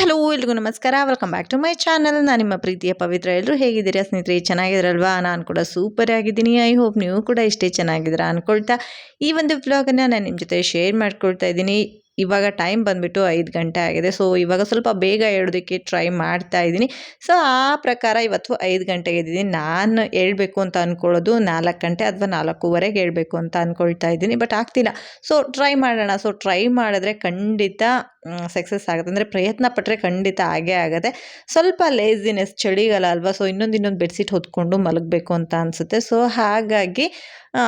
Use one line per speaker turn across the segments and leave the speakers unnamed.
Hello, ಎಲ್ರಿಗೂ ನಮಸ್ಕಾರ. Welcome back to my channel ನಾನು ನಿಮ್ಮ ಪ್ರೀತಿಯ ಪವಿತ್ರ ಎಲ್ಲರೂ ಹೇಗಿದ್ದೀರಾ? ಸ್ನೇಹಿತರೆ ಚೆನ್ನಾಗಿದ್ರಲ್ವಾ ನಾನು ಕೂಡ ಸೂಪರ್ ಆಗಿದ್ದೀನಿ. ಐ ಹೋಪ್ ನೀವು ಕೂಡ ಇಷ್ಟೇ ಚೆನ್ನಾಗಿದ್ದೀರಾ ಅಂದ್ಕೊಳ್ತಾ ಈ ಒಂದು ವ್ಲಾಗನ್ನು ನಾನು ನಿಮ್ಮ ಜೊತೆ ಶೇರ್ ಮಾಡ್ಕೊಳ್ತಾ ಇದ್ದೀನಿ. ಇವಾಗ ಟೈಮ್ ಬಂದುಬಿಟ್ಟು ಐದು ಗಂಟೆ ಆಗಿದೆ. ಸೊ ಇವಾಗ ಸ್ವಲ್ಪ ಬೇಗ ಹೇಳೋದಕ್ಕೆ ಟ್ರೈ ಮಾಡ್ತಾ ಇದ್ದೀನಿ. ಸೊ ಆ ಪ್ರಕಾರ ಇವತ್ತು ಐದು ಗಂಟೆಗೆ ಇದ್ದೀನಿ ನಾನು ಹೇಳಬೇಕು ಅಂತ ಅಂದ್ಕೊಳ್ಳೋದು ನಾಲ್ಕು ಗಂಟೆ ಅಥವಾ ನಾಲ್ಕೂವರೆಗೆ ಹೇಳಬೇಕು ಅಂತ ಅಂದ್ಕೊಳ್ತಾ ಇದ್ದೀನಿ. ಬಟ್ ಆಗ್ತಿಲ್ಲ. ಸೊ ಟ್ರೈ ಮಾಡೋಣ. ಸೊ ಟ್ರೈ ಮಾಡಿದ್ರೆ ಖಂಡಿತ ಸಕ್ಸಸ್ ಆಗುತ್ತೆ. ಅಂದರೆ ಪ್ರಯತ್ನ ಪಟ್ಟರೆ ಖಂಡಿತ ಆಗೇ ಆಗುತ್ತೆ. ಸ್ವಲ್ಪ ಲೇಸಿನೆಸ್ ಚಳಿಗಾಲ ಅಲ್ವಾ ಸೊ ಇನ್ನೊಂದು ಇನ್ನೊಂದು ಬೆಡ್ಶೀಟ್ ಹೊತ್ಕೊಂಡು ಮಲಗಬೇಕು ಅಂತ ಅನಿಸುತ್ತೆ. ಸೊ ಹಾಗಾಗಿ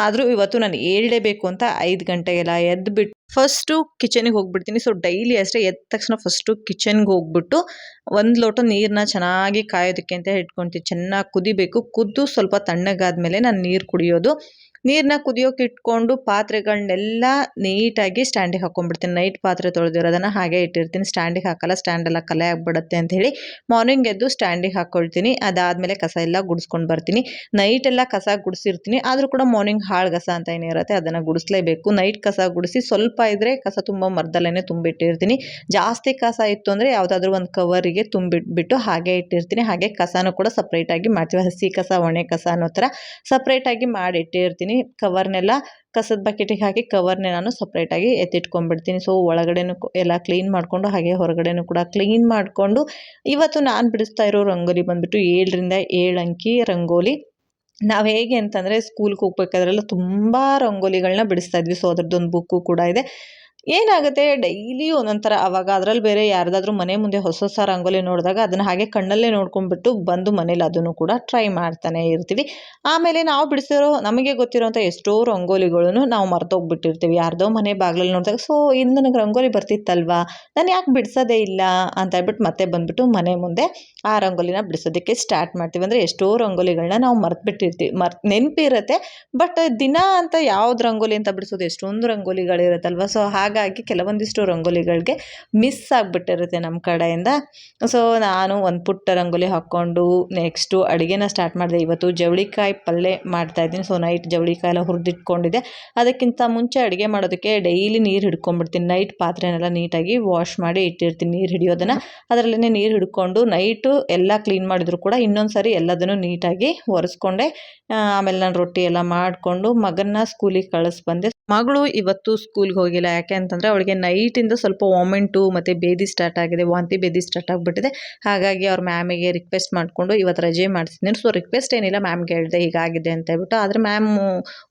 ಆದರೂ ಇವತ್ತು ನಾನು ಏಳಲೇಬೇಕು ಅಂತ ಐದು ಗಂಟೆಗೆಲ್ಲ ಎದ್ದುಬಿಟ್ಟು ಫಸ್ಟು ಕಿಚನಿಗೆ ಹೋಗ್ಬಿಡ್ತೀನಿ. ಸೊ ಡೈಲಿ ಅಷ್ಟೇ ಎದ್ದ ತಕ್ಷಣ ಫಸ್ಟು ಕಿಚನ್ಗೆ ಹೋಗ್ಬಿಟ್ಟು, ಒಂದು ಲೋಟ ನೀರನ್ನ ಚೆನ್ನಾಗಿ ಕಾಯೋದಕ್ಕೆ ಅಂತ ಇಟ್ಕೊಳ್ತೀನಿ ಚೆನ್ನಾಗಿ ಕುದಿಬೇಕು. ಕುದ್ದು ಸ್ವಲ್ಪ ತಣ್ಣಗಾದ ಮೇಲೆ ನಾನು ನೀರು ಕುಡಿಯೋದು. ನೀರನ್ನ ಕುದಿಯೋಕೆ ಇಟ್ಕೊಂಡು ಪಾತ್ರೆಗಳನ್ನೆಲ್ಲ ನೀಟಾಗಿ ಸ್ಟ್ಯಾಂಡಿಗೆ ಹಾಕೊಂಡ್ಬಿಡ್ತೀನಿ ನೈಟ್ ಪಾತ್ರೆ ತೊಳೆದಿರೋದನ್ನು ಹಾಗೆ ಇಟ್ಟಿರ್ತೀನಿ. ಸ್ಟ್ಯಾಂಡಿಗೆ ಹಾಕಲ್ಲ ಸ್ಟ್ಯಾಂಡೆಲ್ಲ ಕಲೆ ಆಗಿಬಿಡುತ್ತೆ ಅಂತ ಹೇಳಿ ಮಾರ್ನಿಂಗ್ ಎದ್ದು ಸ್ಟ್ಯಾಂಡಿಗೆ ಹಾಕ್ಕೊಳ್ತೀನಿ ಅದಾದಮೇಲೆ ಕಸ ಎಲ್ಲ ಗುಡಿಸ್ಕೊಂಡು ಬರ್ತೀನಿ. ನೈಟ್ ಎಲ್ಲ ಕಸ ಗುಡಿಸಿರ್ತೀನಿ. ಆದರೂ ಕೂಡ ಮಾರ್ನಿಂಗ್ ಹಾಳು ಕಸ ಅಂತ ಏನಿರುತ್ತೆ ಅದನ್ನು ಗುಡಿಸ್ಲೇಬೇಕು. ನೈಟ್ ಕಸ ಗುಡಿಸಿ ಸ್ವಲ್ಪ ಇದ್ದರೆ ಕಸ ತುಂಬ ಮರದಲ್ಲೇ ತುಂಬಿಟ್ಟಿರ್ತೀನಿ. ಜಾಸ್ತಿ ಕಸ ಇತ್ತು ಅಂದರೆ ಯಾವುದಾದ್ರೂ ಒಂದು ಕವರಿಗೆ ತುಂಬಿಟ್ಬಿಟ್ಟು ಹಾಗೆ ಇಟ್ಟಿರ್ತೀನಿ. ಹಾಗೆ ಕಸನೂ ಕೂಡ ಸಪ್ರೇಟಾಗಿ ಮಾಡ್ತೀವಿ. ಹಸಿ ಕಸ, ಒಣೆ ಕಸ ಅನ್ನೋ ಥರ ಸಪ್ರೇಟಾಗಿ ಮಾಡಿ ಕವರ್ನೆಲ್ಲ ಕಸದ ಬಕೆಟಿಗೆ ಹಾಕಿ ಕವರ್ನೇ ನಾನು ಸಪ್ರೇಟಾಗಿ ಎತ್ತಿಟ್ಕೊಂಡ್ಬಿಡ್ತೀನಿ. ಸೊ ಒಳಗಡೆನೂ ಎಲ್ಲ ಕ್ಲೀನ್ ಮಾಡಿಕೊಂಡು, ಹಾಗೆ ಹೊರಗಡೆನೂ ಕೂಡ ಕ್ಲೀನ್ ಮಾಡಿಕೊಂಡು, ಇವತ್ತು ನಾನು ಬಿಡಿಸ್ತಾ ಇರೋ ರಂಗೋಲಿ ಬಂದುಬಿಟ್ಟು ಏಳರಿಂದ ಏಳು ಅಂಕಿ ರಂಗೋಲಿ. ನಾವು ಹೇಗೆ ಅಂತಂದರೆ ಸ್ಕೂಲ್ಗೆ ಹೋಗ್ಬೇಕಾದ್ರೆಲ್ಲ ತುಂಬ ರಂಗೋಲಿಗಳನ್ನ ಬಿಡಿಸ್ತಾ ಇದ್ವಿ. ಸೊ ಅದ್ರದ್ದೊಂದು ಬುಕ್ಕು ಕೂಡ ಇದೆ. ಏನಾಗುತ್ತೆ? ಡೈಲಿ ಒಂದೊಂಥರ ಥರ ಅವಾಗ ಅದರಲ್ಲಿ ಬೇರೆ ಯಾರ್ದಾದ್ರೂ ಮನೆ ಮುಂದೆ ಹೊಸ ಹೊಸ ರಂಗೋಲಿ ನೋಡಿದಾಗ ಅದನ್ನು ಹಾಗೆ ಕಣ್ಣಲ್ಲೇ ನೋಡ್ಕೊಂಡ್ಬಿಟ್ಟು ಬಂದು ಮನೇಲಿ ಅದನ್ನು ಕೂಡ ಟ್ರೈ ಮಾಡ್ತಾನೆ ಇರ್ತೀವಿ. ಆಮೇಲೆ ನಾವು ಬಿಡಿಸಿರೋ ನಮಗೆ ಗೊತ್ತಿರೋಂಥ ಎಷ್ಟೋ ರಂಗೋಲಿಗಳನ್ನು ನಾವು ಮರ್ತೋಗ್ಬಿಟ್ಟಿರ್ತೀವಿ. ಯಾರ್ದೋ ಮನೆ ಬಾಗಿಲಲ್ಲಿ ನೋಡಿದಾಗ, ಸೊ ಇನ್ನು ನನಗೆ ರಂಗೋಲಿ ಬರ್ತಿತ್ತಲ್ವಾ? ನಾನು ಯಾಕೆ ಬಿಡಿಸೋದೇ ಇಲ್ಲ? ಅಂತ ಹೇಳ್ಬಿಟ್ಟು ಮತ್ತೆ ಬಂದುಬಿಟ್ಟು ಮನೆ ಮುಂದೆ ಆ ರಂಗೋಲಿನ ಬಿಡಿಸೋದಕ್ಕೆ ಸ್ಟಾರ್ಟ್ ಮಾಡ್ತೀವಿ. ಅಂದರೆ ಎಷ್ಟೋ ರಂಗೋಲಿಗಳನ್ನ ನಾವು ಮರ್ತ್ಬಿಟ್ಟಿರ್ತೀವಿ. ಮರ್ ನೆನಪಿರುತ್ತೆ ಬಟ್ ದಿನ ಅಂತ ಯಾವ್ದು ರಂಗೋಲಿ ಅಂತ ಬಿಡಿಸೋದು? ಎಷ್ಟೊಂದು ರಂಗೋಲಿಗಳಿರುತ್ತಲ್ವ? ಸೊ ಹಾಗಾಗಿ ಕೆಲವೊಂದಿಷ್ಟು ರಂಗೋಲಿಗಳಿಗೆ ಮಿಸ್ ಆಗಿಬಿಟ್ಟಿರುತ್ತೆ ನಮ್ಮ ಕಡೆಯಿಂದ. ಸೊ ನಾನು ಒಂದು ಪುಟ್ಟ ರಂಗೋಲಿ ಹಾಕ್ಕೊಂಡು ನೆಕ್ಸ್ಟು ಅಡುಗೆನ ಸ್ಟಾರ್ಟ್ ಮಾಡಿದೆ. ಇವತ್ತು ಜವಳಿಕಾಯಿ ಪಲ್ಯ ಮಾಡ್ತಾಯಿದ್ದೀನಿ ಸೊ ನೈಟ್ ಜವಳಿಕಾಯಿ ಎಲ್ಲ ಹುರಿದಿಟ್ಕೊಂಡಿದ್ದೆ. ಅದಕ್ಕಿಂತ ಮುಂಚೆ ಅಡುಗೆ ಮಾಡೋದಕ್ಕೆ ಡೈಲಿ ನೀರು ಹಿಡ್ಕೊಂಡ್ಬಿಡ್ತೀನಿ. ನೈಟ್ ಪಾತ್ರೆನೆಲ್ಲ ನೀಟಾಗಿ ವಾಶ್ ಮಾಡಿ ಇಟ್ಟಿರ್ತೀನಿ ನೀರು ಹಿಡಿಯೋದನ್ನು. ಅದರಲ್ಲೇ ನೀರು ಹಿಡ್ಕೊಂಡು ನೈಟು ಎಲ್ಲ ಕ್ಲೀನ್ ಮಾಡಿದ್ರು ಕೂಡ ಇನ್ನೊಂದು ಸಾರಿ ಎಲ್ಲದನ್ನು ನೀಟಾಗಿ ಒರೆಸ್ಕೊಂಡೆ. ಆಮೇಲೆ ನಾನು ರೊಟ್ಟಿ ಎಲ್ಲ ಮಾಡಿಕೊಂಡು ಮಗನ್ನ ಸ್ಕೂಲಿಗೆ ಕಳಿಸ್ ಬಂದೆ ಮಗಳು ಇವತ್ತು ಸ್ಕೂಲ್ಗೆ ಹೋಗಿಲ್ಲ. ಯಾಕೆ ಅಂತಂದರೆ ಅವಳಿಗೆ ನೈಟಿಂದ ಸ್ವಲ್ಪ ವಾಮಿಂಟು ಮತ್ತು ಬೇದಿ ಸ್ಟಾರ್ಟ್ ಆಗಿದೆ. ವಾಂತಿ ಬೇದಿ ಸ್ಟಾರ್ಟ್ ಆಗಿಬಿಟ್ಟಿದೆ. ಹಾಗಾಗಿ ಅವ್ರ ಮ್ಯಾಮಿಗೆ ರಿಕ್ವೆಸ್ಟ್ ಮಾಡಿಕೊಂಡು ಇವತ್ತು ರಜೆ ಮಾಡಿಸಿದ್ದೀನಿ ಸೊ ರಿಕ್ವೆಸ್ಟ್ ಏನಿಲ್ಲ ಮ್ಯಾಮ್ಗೆ ಹೇಳಿದೆ ಹೀಗಾಗಿದೆ ಅಂತ ಹೇಳ್ಬಿಟ್ಟು. ಆದರೆ ಮ್ಯಾಮು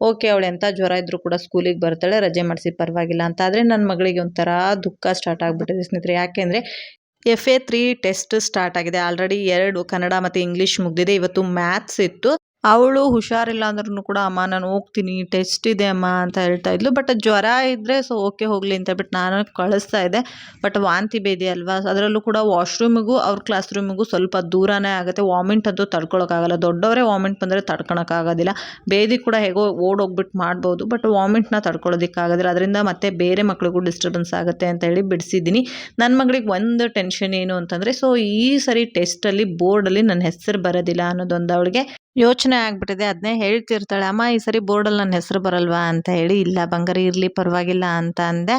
ಓಕೆ ಅವಳು ಎಂಥ ಜ್ವರ ಇದ್ದರೂ ಕೂಡ ಸ್ಕೂಲಿಗೆ ಬರ್ತಾಳೆ, ರಜೆ ಮಾಡಿಸಿ ಪರವಾಗಿಲ್ಲ ಅಂತ. ಆದರೆ ನನ್ನ ಮಗಳಿಗೆ ಒಂಥರ ದುಃಖ ಸ್ಟಾರ್ಟ್ ಆಗಿಬಿಟ್ಟಿದೆ ಸ್ನೇಹಿತರೆ. ಯಾಕೆಂದರೆ F A three test start ಆಗಿದೆ. ಆಲ್ರೆಡಿ ಎರಡು ಕನ್ನಡ ಮತ್ತು ಇಂಗ್ಲೀಷ್ ಮುಗಿದಿದೆ. ಇವತ್ತು ಮ್ಯಾಥ್ಸ್ ಇತ್ತು. ಅವಳು ಹುಷಾರಿಲ್ಲ ಅಂದ್ರೂ ಕೂಡ, ಅಮ್ಮ, ನಾನು ಹೋಗ್ತೀನಿ ಟೆಸ್ಟ್ ಇದೆ ಅಮ್ಮ ಅಂತ ಹೇಳ್ತಾ ಇದ್ಲು. ಬಟ್ ಜ್ವರ ಇದ್ದರೆ ಸೊ ಓಕೆ ಹೋಗಲಿ ಅಂತ ಹೇಳ್ಬಿಟ್ಟು ನಾನು ಕಳಿಸ್ತಾ ಇದ್ದೆ. ಬಟ್ ವಾಂತಿ ಬೇದಿ ಅಲ್ವಾ? ಅದರಲ್ಲೂ ಕೂಡ ವಾಶ್ರೂಮಿಗೂ ಅವ್ರ ಕ್ಲಾಸ್ ರೂಮಿಗೂ ಸ್ವಲ್ಪ ದೂರನೇ ಆಗುತ್ತೆ. ವಾಮಿಂಟ್ ಅಂತೂ ತಡ್ಕೊಳಕ್ಕಾಗಲ್ಲ. ದೊಡ್ಡವರೇ ವಾಮಿಂಟ್ ಬಂದರೆ ತಡ್ಕೊಳಕ್ಕಾಗೋದಿಲ್ಲ. ಬೇದಿ ಕೂಡ ಹೇಗೋ ಓಡೋಗ್ಬಿಟ್ಟು ಮಾಡ್ಬೋದು ಬಟ್ ವಾಮಿಂಟ್ನ ತಡ್ಕೊಳ್ಳೋದಕ್ಕಾಗೋದಿಲ್ಲ ಅದರಿಂದ ಮತ್ತೆ ಬೇರೆ ಮಕ್ಳಿಗೂ ಡಿಸ್ಟರ್ಬೆನ್ಸ್ ಆಗುತ್ತೆ ಅಂತ ಹೇಳಿ ಬಿಡಿಸಿದ್ದೀನಿ. ನನ್ನ ಮಗಳಿಗೆ ಒಂದು ಟೆನ್ಷನ್ ಏನು ಅಂತಂದರೆ ಸೊ ಈ ಸರಿ ಟೆಸ್ಟಲ್ಲಿ ಬೋರ್ಡಲ್ಲಿ ನನ್ನ ಹೆಸರು ಬರೋದಿಲ್ಲ ಅನ್ನೋದೊಂದು ಅವಳಿಗೆ ಯೋಚನೆ ಆಗ್ಬಿಟ್ಟಿದೆ. ಅದನ್ನೇ ಹೇಳ್ತಿರ್ತಾಳೆ, ಅಮ್ಮ, ಈ ಸರಿ ಬೋರ್ಡಲ್ಲಿ ನನ್ನ ಹೆಸರು ಬರಲ್ವಾ? ಅಂತ ಹೇಳಿ, ಇಲ್ಲ ಬಂಗಾರ, ಇರಲಿ, ಪರವಾಗಿಲ್ಲ ಅಂತ ಅಂದೆ.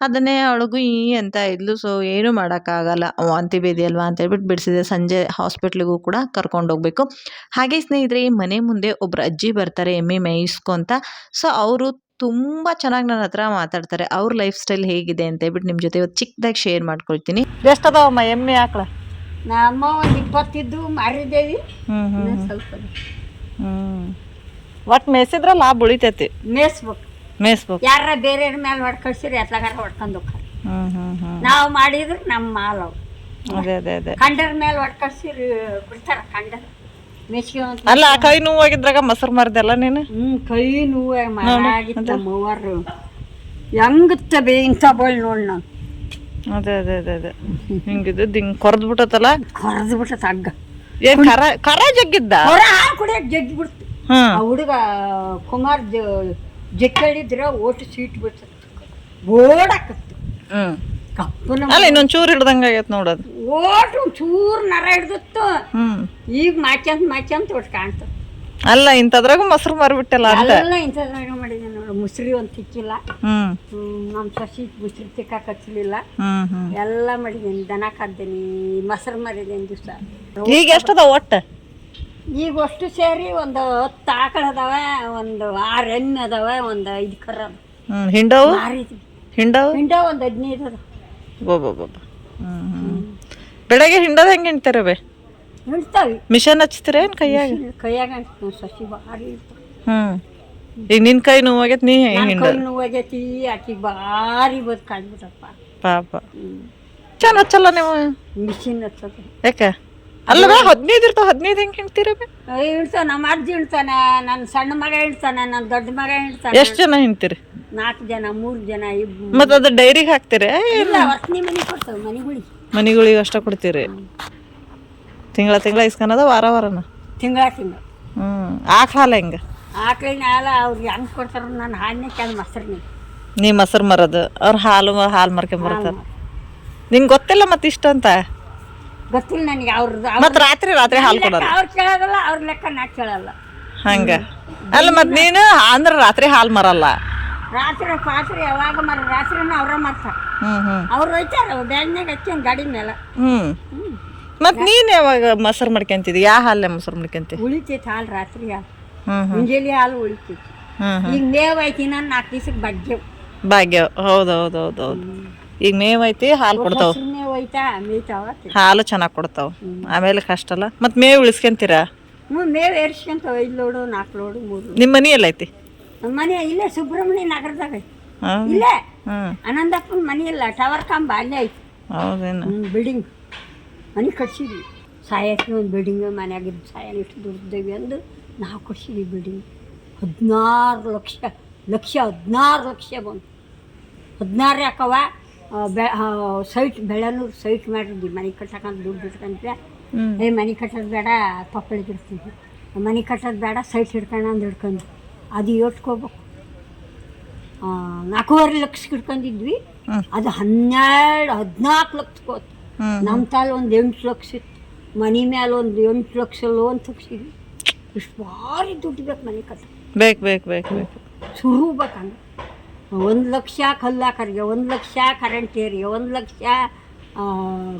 ಅದನ್ನೇ ಅವಳಿಗೂ ಈ ಅಂತ ಇದ್ಲು. ಸೊ ಏನೂ ಮಾಡೋಕ್ಕಾಗಲ್ಲ. ವಾಂತಿ ಬೇದಿ ಅಲ್ವಾ? ಅಂತ ಹೇಳ್ಬಿಟ್ಟು ಬಿಡಿಸಿದೆ. ಸಂಜೆ ಹಾಸ್ಪಿಟ್ಲಿಗೂ ಕೂಡ ಕರ್ಕೊಂಡು ಹೋಗ್ಬೇಕು. ಹಾಗೆ ಸ್ನೇಹಿತರೆ ಈ ಮನೆ ಮುಂದೆ ಒಬ್ಬರು ಅಜ್ಜಿ ಬರ್ತಾರೆ, ಎಮ್ಮೆ ಮೇಯಿಸ್ಕೊಂತ ಸೊ ಅವರು ತುಂಬ ಚೆನ್ನಾಗಿ ನನ್ನ ಹತ್ರ ಮಾತಾಡ್ತಾರೆ. ಅವ್ರ ಲೈಫ್ ಸ್ಟೈಲ್ ಹೇಗಿದೆ ಅಂತ ಹೇಳ್ಬಿಟ್ಟು ನಿಮ್ಮ ಜೊತೆ ಚಿಕ್ಕದಾಗಿ ಶೇರ್ ಮಾಡ್ಕೊಳ್ತೀನಿ. ಎಷ್ಟದಾವಮ್ಮ ಎಮ್ಮೆ, ಆಕಳ?
ನಮ್ಮ ಒಂದು ಇಪ್ಪತ್ತಿದ್ದು ಮಾರಿದ್ದೇವಿ.
ಹ್ಞೂ ಹ್ಞೂ
ಇನ್ನೂ ಸ್ವಲ್ಪ
ಒಟ್ಟು ಮೇಸಿದ್ರೆ ಲಾಭ ಉಳಿತೈತಿ.
ಮೇಯ್ಸ್ಬೇಕು.
ಮೇಯಿಸ್ಬೇಕು.
ಯಾರ ಬೇರೆ ಮೇಲೆ ಹೊಡ್ ಕಳ್ಸಿರಿ ಎತ್ಲಾಗಾರ ಹೊಡ್ಕೊಂಡು ಹೋಗ್ತಾರೆ.
ಹ್ಞೂ ಹ್ಞೂ
ನಾವು ಮಾಡಿದ್ರೆ ನಮ್ಮ ಮಾಲ್ ಅವು.
ಅದೇ ಅದೇ ಅದೇ.
ಕಂಡರ ಮೇಲೆ ಹೊಡ್ ಕಳ್ಸಿರಿ ಬಿಡ್ತಾರ ಕಂಡರ್. ಮೆಚ್ಗೆ
ಅಲ್ಲ ಆ ಕೈ ನೋವಾಗಿದ್ರಾಗ ಮೊಸರು ಮಾರ್ದಲ್ಲ ನೀನು?
ಹ್ಞೂ ಕೈ ನೋವು ಮಾಡಾಗಿತ್ತು ಮೂವರು. ಹೆಂಗತ್ತ ಬೇ ಇಂಥ ಬೋಲ್ ನೋಡಿ ನಾವು
ಅದೇ ಅದೇ ಅದೇ ಅದೇ. ಹಿಂಗಿದ್ದು ಹಿಂಗೆ ಕೊರ್ದು ಬಿಟ್ಟತಲ್ಲ
ಹೊರದು ಬಿಟ್ಟ ಹಗ್ಗ.
ಏನ್ ಕರ ಕರ ಜಗ್ಗಿದ್ದ?
ಹೊರ ಹಾಲು ಕುಡಿಯಕ್ಕೆ ಜಗ್ಗಿ ಬಿಡ್ತು.
ಹ್ಮ್
ಆ ಹುಡುಗ ಕುಮಾರ್ ಜಕ್ಕಿದ್ರೆ ಓಟು ಸೀಟ್ ಬಿಡ್ತದೆ ಓಡಾಕತ್ತು.
ಹ್ಮ್.
ಕಪ್ಪನ
ಅಲ್ಲ ಇನ್ನೊಂದ್ ಚೂರು ಹಿಡ್ದಂಗ ಆಗೈತ್ ನೋಡೋದು
ಓಟು ಚೂರ್ ನರ ಹಿಡ್ದಿತ್ತು.
ಹ್ಮ್.
ಈಗ ಮಾಚಂತ ಮಾಚಂತ ಒಟ್ಟು ಕಾಣ್ತದೆ.
ಅಲ್ಲ ಇಂಥದ್ರಾಗ ಮೊಸರು ಮಾರ್ಬಿಟ್ಟಲ್ಲ ಅಂತ.
ಎಲ್ಲ ಇಂಥದ್ರಾಗ ಮುಸ್ರಿ ಒಂದು ತಿಕ್ಕಿಲ್ಲ.
ಹ್ಮ್.
ನಮ್ಮ ಸಸಿ ಮುಸ್ರಿ ತಿಕ್ಕಕ್ಕೆ ಹಚ್ಚಲಿಲ್ಲ
ಹ್ಮ್
ಎಲ್ಲ ಮಾಡಿದ್ದೀನಿ ದನ ಕದ್ದೀನಿ ಮೊಸರು ಮಾರಿದ್ದೀನಿ ದಿವಸ.
ಈಗ ಎಷ್ಟದ ಒಟ್ಟು?
ಈಗ ಅಷ್ಟು ಸೇರಿ ಒಂದು ಹತ್ತು ಆಕಳ ಅದಾವ ಒಂದು ಆರು ಎಣ್ಣೆ ಅದಾವ ಒಂದು ಐದು ಕರ.
ಹ್ಞೂ ಹಿಂಡವು?
ಮಾರಿದ್ವಿ.
ಹಿಂಡವು?
ಹಿಂಡ ಒಂದು ಹದಿನೈದು ಅದ
ಬೋಬೋಬೋಬ ಹ್ಞೂ ಹ್ಮ್ ಬೆಳಗ್ಗೆ ಹಿಂಡದ ಹೆಂಗೆ ಹಿಂಡ್ತಾರೆ ಬೇ?
ಹಿಂಡ್ತಾವಿ.
ಮಿಷನ್ ಹಚ್ತೀರೇನು ಕೈಯಾಗ?
ಕೈಯಾಗ ಸಸಿ ಭಾರಿ ಇರ್ತಾವ
ಈಗ ನಿನ್ ಕೈ ನೋವಾಗೈತೆ ನೀ
ನನ್ನ
ಹಿಂಡ
ನೋವಾಗೈತಿ ಆಕಿ ಭಾರಿ ಬದ್ ಕಾಣ್ಬಿಟ್ಟಪ್ಪ.
ಪಾಪ. ಚಂದ ಹಚ್ಚಲ್ಲ ನೀವು.
ಮಿಷಿನ್ ಹಚ್ಚೋದು.
ಯಾಕೆ? ಅಲ್ಲವ ಹದಿನೈದು ಇರ್ತಾವ ಹದಿನೈದು ಹೆಂಗೆ ಹಿಂಡ್ತೀರ ಬೇ
ಇಳ್ತಾವ ನಮ್ಮ ಅಜ್ಜಿ ಇಳ್ತಾನೆ ನನ್ನ ಸಣ್ಣ ಮಗ ಇಳ್ತಾನೆ ನನ್ನ ದೊಡ್ಡ ಮಗ ಇಳ್ತಾನೆ.
ಎಷ್ಟು ಜನ ಹಿಂಡ್ತೀರಿ
ನಾಲ್ಕು ಜನ ಮೂರು ಜನ ಇಬ್ಬರು
ಮತ್ತೆ ಅದು ಡೈರಿಗೆ ಹಾಕ್ತೀರಿ?
ಇಲ್ಲ. ವರ್ತನಿ ಮನೆ ಕೊಡ್ತಾವೆ ಮನೆಗಳಿಗೆ
ಮನೆಗಳಿಗೆ ಅಷ್ಟ ಕೊಡ್ತೀರಿ. ತಿಂಗಳ ತಿಂಗಳ ಇಸ್ಕನದ ವಾರ ವಾರನ?
ತಿಂಗಳ ತಿಂಗಳ.
ಹ್ಞೂ ಆಕ ಹಾಲು ಹೆಂಗೆ?
ಆಕಳಿನ ಹಾಲ ಅವ್ರಿಗೆ ಹೆಂಗೆ ಕೊಡ್ತಾರ ನನ್ನ ಹಾಲಿನ ಕೆಲ ಮೊಸರನ್ನೇ
ನೀ ಮೊಸರು ಮರದು ಅವ್ರ ಹಾಲು ಹಾಲು ಮರ್ಕೊಂಬರ್ತಾರೆ ನಿಂಗೆ ಗೊತ್ತಿಲ್ಲ ಮತ್ತೆ ಇಷ್ಟ ಅಂತ?
ಗೊತ್ತಿಲ್ಲ ನನಗೆ ಅವ್ರದ್ದು.
ಮತ್ತೆ ರಾತ್ರಿ ರಾತ್ರಿ ಹಾಲು ಕೊಡೋದು.
ಅವ್ರು ಕೇಳೋದಲ್ಲ ಅವ್ರ ಲೆಕ್ಕ ನಾ ಕೇಳಲ್ಲ.
ಹಂಗ. ಅಲ್ಲ ಮತ್ತೆ ನೀನು ಅಂದ್ರೆ ರಾತ್ರಿ ಹಾಲು ಮರಲ್ಲ.
ರಾತ್ರಿ ಪಾತ್ರೆ ಯಾವಾಗ ಮರ ರಾತ್ರಿನ ಅವ್ರ ಮಾಡ್ತಾರೆ
ಹ್ಞೂ ಹ್ಞೂ
ಅವ್ರು ಒಯ್ತಾರೆ ಬ್ಯಾಗ್ನಾಗ ಹಚ್ಚಿ ಗಾಡಿ ಮೇಲೆ.
ಹ್ಞೂ ಮತ್ತೆ ನೀನು ಯಾವಾಗ ಮೊಸರು ಮಾಡ್ಕೊಂತಿದ್ದಿ? ಯಾವ ಹಾಲೇ ಮೊಸರು ಮಾಡ್ಕೊಂತಿ?
ಉಳಿತೈತೆ ಹಾಲು ರಾತ್ರಿ ಹಾಲು. ಮುಂಜಾನೆ ಹಾಲು ಉಳಿತೈತಿ
ಹ್ಞೂ ಹ್ಞೂ
ಈಗ ಮೇವ್ ಐತಿ ನಾನು ನಾಲ್ಕು ದಿವ್ಸಕ್ಕೆ ಬಗ್ಗೆವು
ಭಾಗ್ಯ ಹೌದು ಹೌದು ಹೌದು ಹೌದು. ಈಗ ಮೇವ್ ಐತಿ ಹಾಲು ಕೊಡ್ತಾವ.
ಸುಮ್ಮನೆ ಐತಾ ಮೇಯ್ತಾವ
ಹಾಲು ಚೆನ್ನಾಗಿ ಕೊಡ್ತಾವ. ಆಮೇಲೆ ಕಷ್ಟ ಅಲ್ಲ. ಮತ್ತೆ ಮೇವು ಉಳಿಸ್ಕೊಂತೀರಾ?
ಹ್ಞೂ ಮೇವ್ ಏರ್ಸ್ಕೊಂತ ಐದು ಲೋಡು ನಾಲ್ಕು ಲೋಡು ಮೂರು
ನಿಮ್ಮ ಮನೆ ಎಲ್ಲೈತಿ?
ನಮ್ಮ ಮನೆ ಇಲ್ಲೇ ಸುಬ್ರಹ್ಮಣ್ಯ ನಗರದಾಗ ಐತಿ. ಇಲ್ಲೇ? ಆನಂದಪ್ಪನ ಮನೆ ಇಲ್ಲ ಟವರ್ ಕಂಬ ಅಲ್ಲೇ ಐತಿ.
ಹೌದೇನು?
ಬಿಲ್ಡಿಂಗ್. ಮನೆ ಕಟ್ಸಿದ್ವಿ. ಸಾಯಕ್ಕೆ ಒಂದು ಬಿಲ್ಡಿಂಗ್ ಮನೆಯಾಗಿದ್ದು ಸಾಯ ಇಷ್ಟು ದುಡ್ದೇವಿ ಅಂದು. ನಾವು ಕಟ್ಸಿದ್ವಿ ಬಿಲ್ಡಿಂಗ್ ಹದಿನಾರು ಲಕ್ಷ ಲಕ್ಷ ಹದಿನಾರು ಲಕ್ಷ ಬಂತು. ಹದಿನಾರು ಯಾಕವ ಬೆ ಸೈಟ್ ಬೆಳೆನೂರು ಸೈಟ್ ಮಾಡಿದ್ವಿ. ಮನೆ ಕಟ್ಟಕ್ಕಂತ ದುಡ್ಡು ಇಟ್ಕೊಂಡ್ರೆ ಏ ಮನೆ ಕಟ್ಟೋದು ಬೇಡ ತೊಪ್ಪಳಿಗೆ ಇರ್ತೀವಿ ಮನೆ ಕಟ್ಟೋದು ಬೇಡ ಸೈಟ್ ಹಿಡ್ಕೊಂಡು ಅಂದು ಹಿಡ್ಕೊಂಡು ಅದು ಯೋಚ್ಕೋಬೇಕು. ನಾಲ್ಕೂವರೆ ಲಕ್ಷ ಹಿಡ್ಕೊಂಡಿದ್ವಿ. ಅದು ಹನ್ನೆರಡು ಹದಿನಾಲ್ಕು ಲಕ್ಷ ಹೋತು. ನಮ್ಮ ತಾಲ್ ಒಂದು ಎಂಟು ಲಕ್ಷ ಇತ್ತು. ಮನೆ ಮೇಲೆ ಒಂದು ಎಂಟು ಲಕ್ಷ ಲೋನ್ ತೆಗ್ಸಿದ್ವಿ. ಇಷ್ಟು ಭಾರಿ ದುಡ್ಡು ಬೇಕು ಮನೆ ಕಟ್ಟು.
ಬೇಕು ಬೇಕು ಬೇಕು ಬೇಕು.
ಶುರು ಬೇಕಂದ್ರೆ ಒಂದು ಲಕ್ಷ ಕಲ್ಲಾಕರಿಗೆ ಒಂದು ಲಕ್ಷ ಕರೆಂಟ್ ಏರಿಗೆ ಒಂದು ಲಕ್ಷ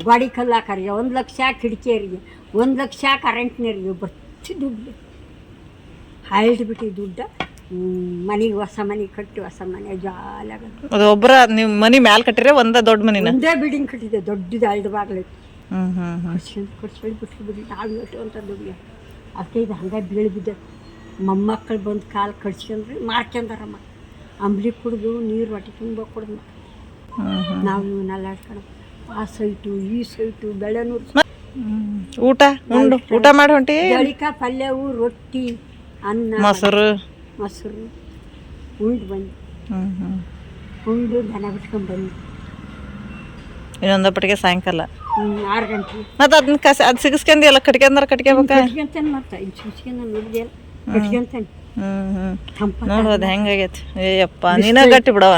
ಗಾಡಿ ಕಲ್ಲಾಕರಿಗೆ ಒಂದು ಲಕ್ಷ ಕಿಟಕಿಯರಿಗೆ ಒಂದು ಲಕ್ಷ ಕರೆಂಟ್ ನೀರಿಗೆ ಬತ್ತಿ ದುಡ್ಡು ಹಾಯ್ದು ಬಿಟ್ಟು ದುಡ್ಡು ಮನೆಗೆ ಹೊಸ ಮನೆ ಕಟ್ಟಿ ಹೊಸ ಮನೆ ಜಾಲಾಗ
ಅದು ಒಬ್ಬರ ನಿಮ್ಮ ಮನೆ ಮ್ಯಾಲ ಕಟ್ಟಿದ್ರೆ ಒಂದ ದೊಡ್ಡ ಮನೆ
ಒಂದೇ ಬಿಲ್ಡಿಂಗ್ ಕಟ್ಟಿದೆ ದೊಡ್ಡದು ಹಳ್ದು ಬಾಗ್ಲೈತಿ.
ಹ್ಞೂ ಹ್ಞೂ ಹ್ಞೂ
ಬಿಟ್ಟು ಬಿಡಿ ನಾವು ಅಂತ ದುಡ್ಡು. ಅದಕ್ಕೆ ಇದು ಹಂಗೆ ಬೀಳು ಬಿದ್ದ ಮೊಮ್ಮಕ್ಕಳು ಬಂದು ಕಾಲು ಕಡ್ಸ್ಕೊಂಡ್ರಿ ಮಾರ್ಕೊಂಡಾರಮ್ಮ ಅಂಬ್ಲಿ ಕುಡಿದು ನೀರು ಹೊಟ್ಟೆ ತುಂಬ ಕುಡ್ದು ನಾವು ಇವನ್ನೆಲ್ಲ ಆಡ್ಕೊಂಡು ಆ ಸೈಟು ಈ ಸೈಟು ಬೆಳೆನೂರು
ಊಟ ಉಂಡು. ಊಟ ಮಾಡಿ ಹೊಂಟಿ.
ಜಳಿಕ ಪಲ್ಯವು ರೊಟ್ಟಿ ಅನ್ನ
ಮೊಸರು.
ಮೊಸರು. ಉಂಡು ಬಂದು ಉಂಡು ದನ ಬಿಟ್ಕೊಂಡು ಬಂದು
ಇನ್ನೊಂದಪ್ಪಟ್ಟಿಗೆ ಸಾಯಂಕಾಲ.
ಆರು ಗಂಟೆ.
ಮತ್ತು ಅದನ್ನ ಕಸ ಅದು ಸಿಗಿಸ್ಕೊಂಡಿ ಎಲ್ಲ ಕಟ್ಕೊಂಡ್ರ ಕಟ್ಕೋಬೇಕ
ಕಟ್ಕೊಂತಾನೆ ಮತ್ತೆ ಇನ್ನು ಸುಸ್ಕೊಂಡು ನೋಡಿದೆಯಲ್ಲ ಕಟ್ಕೊಂತಾನೆ
ಹ್ಞೂ ಹ್ಞೂ
ತಂಪ
ನೋಡು ಅದು ಹೆಂಗಾಗೈತಿ? ಏಯಪ್ಪ ನೀನ ಗಟ್ಟಿ ಬಿಡವ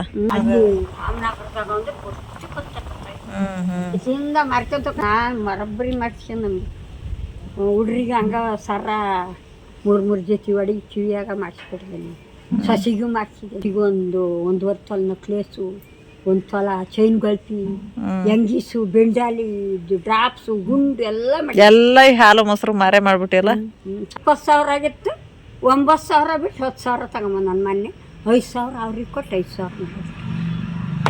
ಮರಬ್ಬರಿ ಮಾಡ್ಸ್ಕೊಂಡು ನಮ್ಗೆ ಹುಡ್ರಿಗೆ ಹಂಗ ಸರ ಮೂರು ಮೂರು ಜೊತೆ ಒಡಿ ಕಿವಿಯಾಗ ಮಾಡಿಸ್ಕೊಡ್ತೀನಿ ಸಸಿಗೂ ಮಾಡಿಸಿದೆ ಈಗ ಒಂದು ಒಂದುವರೆ ತೊಲ್ ನಕ್ಲೇಸು ಒಂದು ತೊಲ ಚೈನ್ ಗಳ್ಪಿ ಎಂಗೀಸು ಬೆಂಡಾಲಿ ಡ್ರಾಪ್ಸು ಗುಂಡು ಎಲ್ಲ ಮಾಡಿ.
ಎಲ್ಲ ಈ ಹಾಲು ಮೊಸರು ಮಾರೇ ಮಾಡ್ಬಿಟ್ಟಿಲ್ಲ
ಇಪ್ಪತ್ತು ಸಾವಿರ ಆಗಿತ್ತು. ಒಂಬತ್ತು ಸಾವಿರ ಬಿಟ್ಟು ಹತ್ತು ಸಾವಿರ ತಗೊಂಬಂದು ನನ್ನ ಮೊನ್ನೆ ಐದು ಸಾವಿರ ಅವ್ರಿಗೆ ಕೊಟ್ಟು ಐದು ಸಾವಿರ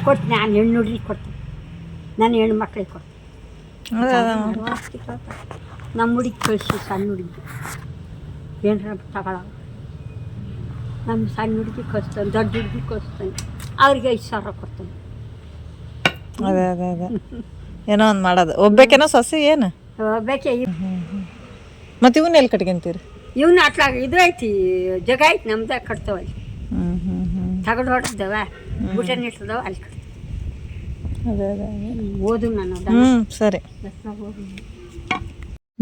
ಕೊಟ್ಟು ನಾನು ಹೆಣ್ಣು ಹುಡ್ರಿಗೆ ಕೊಟ್ಟೆ ನಾನು ಹೆಣ್ಣು ಮಕ್ಳಿಗೆ ಕೊಟ್ಟೆ ನಮ್ಮ ಹುಡುಗಿ ಕಳಿಸಿ ಸಣ್ಣ ಹುಡುಗಿ. ಏನರ ತಗೊಳ ನಮ್ಮ ಸಣ್ಣ ಹುಡುಗಿ ಕಳಿಸ್ತಾನೆ ದೊಡ್ಡ ಹುಡುಗಿ ಕಳಿಸ್ತಾನೆ. ಅವ್ರಿಗೆ ಐದು ಸಾವಿರ ಕೊಡ್ತಾನೆ.
ಅದೇ ಅದೇ ಅದೇ. ಏನೋ ಒಂದು ಮಾಡೋದು. ಒಬ್ಬೇಕೇನೋ ಸೊಸೆ ಏನು?
ಬೇಕೆ
ಮತ್ತು ಇವನ್ನ ಎಲ್ಲಿ ಕಟ್ಕೊಂತೀರಿ?
ಇವನ್ನ ಅಟ್ಲಾಗ ಇದು ಐತಿ ಜಗ ಐತಿ ನಮ್ದು ಕಟ್ತಾವ ಅಲ್ಲಿ.
ಹ್ಞೂ ಹ್ಞೂ ಹ್ಞೂ
ತಗಡು ಹೊಡೆದವ ಬುಟನ್ ಇಟ್ಟದವ ಅಲ್ಲಿ ಕಟ್
ಅದೇ ಅದೇ
ಓದು ನಾನು
ಹ್ಞೂ ಸರಿ.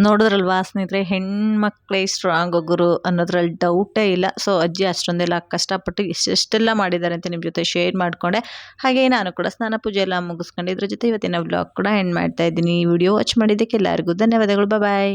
ನೋಡಿದ್ರಲ್ವಾ ಸ್ನೇಹಿತರೆ? ಹೆಣ್ಮಕ್ಳೇ ಸ್ಟ್ರಾಂಗ್ ಗುರು ಅನ್ನೋದ್ರಲ್ಲಿ ಡೌಟೇ ಇಲ್ಲ. ಸೊ ಅಜ್ಜಿ ಅಷ್ಟೊಂದೆಲ್ಲ ಕಷ್ಟಪಟ್ಟು ಎಷ್ಟೆಲ್ಲ ಮಾಡಿದ್ದಾರೆ ಅಂತ ನಿಮ್ಮ ಜೊತೆ ಶೇರ್ ಮಾಡಿಕೊಂಡೆ. ಹಾಗೆ ನಾನು ಕೂಡ ಸ್ನಾನ ಪೂಜೆ ಎಲ್ಲ ಮುಗಿಸ್ಕೊಂಡು ಇದ್ರ ಜೊತೆ ಇವತ್ತಿನ ವ್ಲಾಗ್ ಕೂಡ ಎಂಡ್ ಮಾಡ್ತಾ ಇದ್ದೀನಿ. ಈ ವಿಡಿಯೋ ವಾಚ್ ಮಾಡಿದ್ದಕ್ಕೆ ಎಲ್ಲರಿಗೂ ಧನ್ಯವಾದಗಳು. ಬಾಯ್